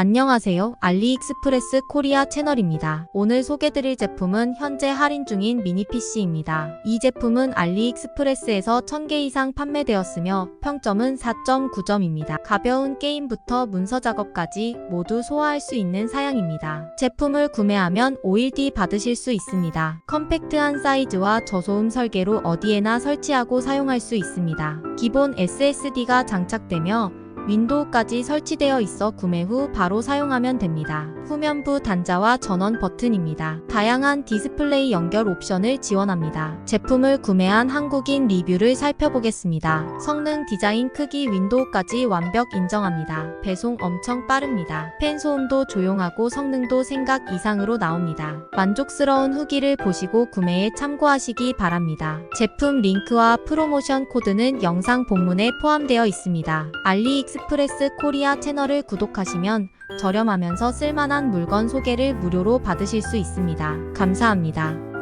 안녕하세요. 알리익스프레스 코리아 채널입니다. 오늘 소개드릴 제품은 현재 할인 중인 미니 PC입니다. 이 제품은 알리익스프레스에서 1000개 이상 판매되었으며 평점은 4.9점입니다. 가벼운 게임부터 문서 작업까지 모두 소화할 수 있는 사양입니다. 제품을 구매하면 5일 뒤 받으실 수 있습니다. 컴팩트한 사이즈와 저소음 설계로 어디에나 설치하고 사용할 수 있습니다. 기본 SSD가 장착되며 윈도우까지 설치되어 있어 구매 후 바로 사용하면 됩니다. 후면부 단자와 전원 버튼입니다. 다양한 디스플레이 연결 옵션을 지원합니다. 제품을 구매한 한국인 리뷰를 살펴보겠습니다. 성능, 디자인, 크기, 윈도우까지 완벽 인정합니다. 배송 엄청 빠릅니다. 펜 소음도 조용하고 성능도 생각 이상으로 나옵니다. 만족스러운 후기를 보시고 구매에 참고하시기 바랍니다. 제품 링크와 프로모션 코드는 영상 본문에 포함되어 있습니다. 알리익스 프레스 코리아 채널을 구독하시면 저렴하면서 쓸만한 물건 소개를 무료로 받으실 수 있습니다. 감사합니다.